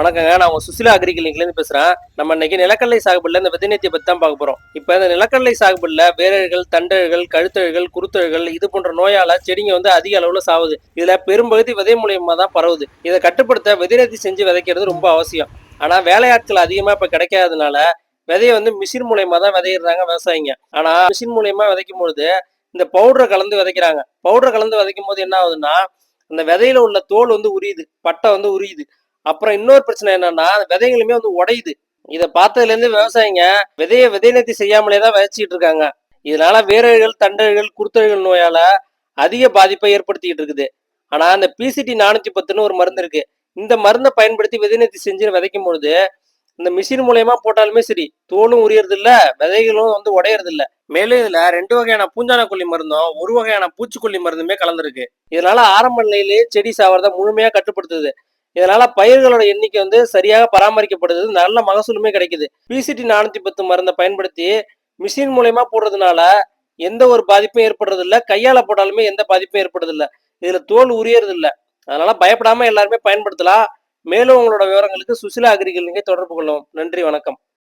வணக்கங்க. நான் உங்க சுசிலா அக்ரிகல்லிங்லேருந்து பேசுறேன். நம்ம இன்னைக்கு நிலக்கடலை சாகுபடியில் இந்த விதிநிதியை பத்தி தான் பார்க்க போறோம். இப்போ இந்த நிலக்கடலை சாகுபடியில் வேரர்கள் தண்டர்கள் கழுத்தழ்கள் குருத்தழ்கள் இது போன்ற நோயால செடிங்க வந்து அதிக அளவுல சாகுது இதுல பெரும்பகுதி விதை மூலியமா தான் பரவுது. இதை கட்டுப்படுத்த விதைநீத்தி செஞ்சு விதைக்கிறது ரொம்ப அவசியம். ஆனா வேலையாட்கள் அதிகமா இப்ப கிடைக்காததுனால விதையை வந்து மிஷின் மூலயமா தான் விதையிடுறாங்க விவசாயிங்க. ஆனா மிஷின் மூலயமா விதைக்கும் பொழுது இந்த பவுடரை கலந்து விதைக்கிறாங்க. பவுடரை கலந்து விதைக்கும் போது என்ன ஆகுதுன்னா அந்த விதையில உள்ள தோல் வந்து உரியுது. பட்டை வந்து உரியுது. அப்புறம் இன்னொரு பிரச்சனை என்னன்னா விதைகளுமே வந்து உடையுது. இதை பார்த்ததுல இருந்து விவசாயிங்க விதைய விதை செய்யாமலே தான் விதைச்சிட்டு இருக்காங்க. இதனால வேரல்கள் தண்டழிகள் குருத்தழ்கள் நோயால அதிக பாதிப்பை ஏற்படுத்திட்டு இருக்குது. ஆனா அந்த பிசிடி நானூத்தி பத்துன்னு ஒரு மருந்து இருக்கு. இந்த மருந்தை பயன்படுத்தி விதை நேர்த்தி செஞ்சு விதைக்கும் பொழுது இந்த மிஷின் மூலயமா போட்டாலுமே சரி தோலும் உரியறது இல்ல விதைகளும் வந்து உடையறது இல்ல மேலும் இதுல ரெண்டு வகையான பூஞ்சான கொல்லி மருந்தும் ஒரு வகையான பூச்சிக்கொல்லி மருந்துமே கலந்துருக்கு. இதனால ஆரம்ப நிலையிலேயே செடி சாவறதை முழுமையா கட்டுப்படுத்துது. இதனால பயிர்களோட எண்ணிக்கை வந்து சரியாக பராமரிக்கப்படுது. நல்ல மகசூலுமே கிடைக்குது. பிசிடி நானூத்தி பத்து மருந்தை பயன்படுத்தி மிஷின் மூலயமா போடுறதுனால எந்த ஒரு பாதிப்பும் ஏற்படுறது இல்லை கையால போட்டாலுமே எந்த பாதிப்பும் ஏற்படுறது இல்லை இதுல தோல் உரியறது இல்லை அதனால பயப்படாம எல்லாருமே பயன்படுத்தலாம். மேலும் உங்களோட விவரங்களுக்கு சுசிலா அக்ரிகல் நீங்க தொடர்பு கொள்ளவும். நன்றி வணக்கம்.